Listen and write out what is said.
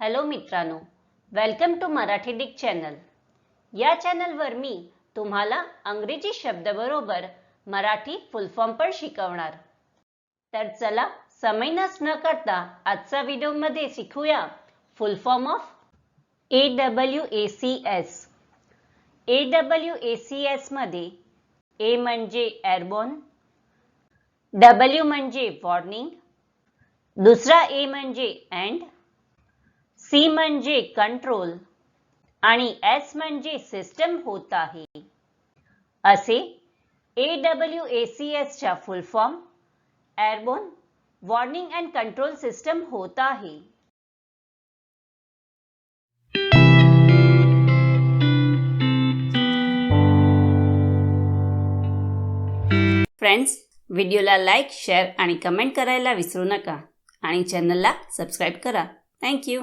Hello मित्रांनो welcome to Marathi डिक channel या चॅनलवर मी तुम्हाला अंग्रेजी शब्दाबरोबर मराठी फुल फॉर्म पण शिकवणार. तर चला समय नस न करता आजचा व्हिडिओमध्ये शिकूया full form of A W A C S A W A C एसमध्ये ए म्हणजे एअरबॉन डब्ल्यू म्हणजे वॉर्निंग दुसरा ए म्हणजे अँड सी म्हणजे कंट्रोल आणि एस म्हणजे सिस्टम होत आहे. असे ए डब्ल्यू ए सी एसच्या full form airborne warning and control system होत आहे. फ्रेंड्स व्हिडिओला लाईक शेअर आणि कमेंट करायला विसरू नका. आणि चॅनलला सबस्क्राईब करा. थँक्यू